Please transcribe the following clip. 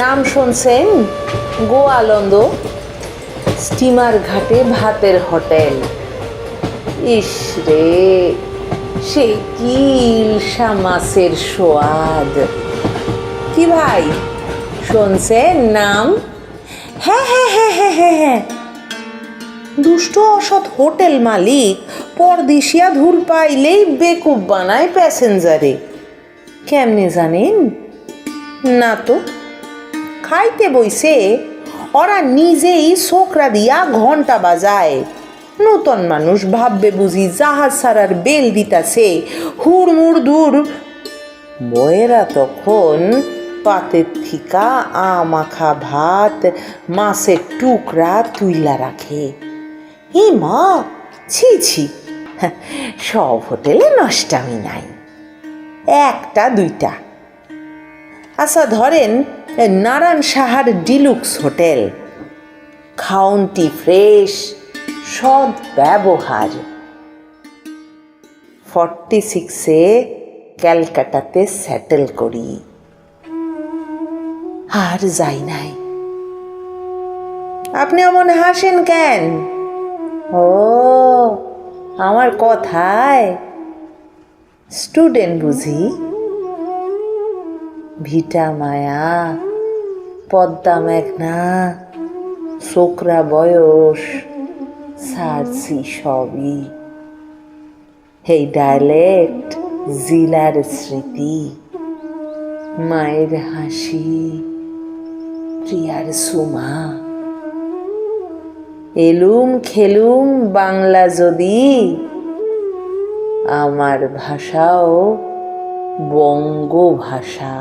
নাম শুনছেন গোয়ালন্দ স্টিমার ঘাটে ভাতের হোটেল। ইস রে, সে কি ইলশা মাছের সোয়াদ। কি ভাই, শুনছেন নাম? হ্যাঁ হ্যাঁ হ্যাঁ হ্যাঁ হ্যাঁ হ্যাঁ। দুষ্ট অসৎ হোটেল মালিক পরদেশিয়া ধুল পাইলেই বেকুব বানায় প্যাসেঞ্জারে। কেমনে জানেন? না তো। খাইতে বইছে ওরা নিজেই ছোকরা দিয়া ঘণ্টা বাজায়। নূতন মানুষ ভাববে বুঝি জাহাজ ছাড়ার বেল দিতাছে। হুড়মুড় দূর। বয়েরা তখন পাতের থিকা আমাখা ভাত মাছের টুকরা তুইলা রাখে। হে মা ছি ছি সব হোটেলে নষ্টামি নাই। একটা দুইটা। আচ্ছা ধরেন এ, নারায়ণ সাহার ডিলুক্স হোটেল। খাউন্টি ফ্রেশ সদ ব্যবহার। ফর্টি সিক্সে ক্যালকাটাতে সেটেল করি। আর যাই নাই। আপনি অমন হাসেন কেন? ও, আমার কথায়। স্টুডেন্ট বুঝি? ভিটা মায়া, পদ্মা মেঘনা ছোকরা বয়স সারছি সবই। এই ডায়ালেক্ট জিলার স্মৃতি, মায়ের হাসি, প্রিয়ার সুমা। এলুম খেলুম বাংলা যদি, আমার ভাষাও বঙ্গ ভাষা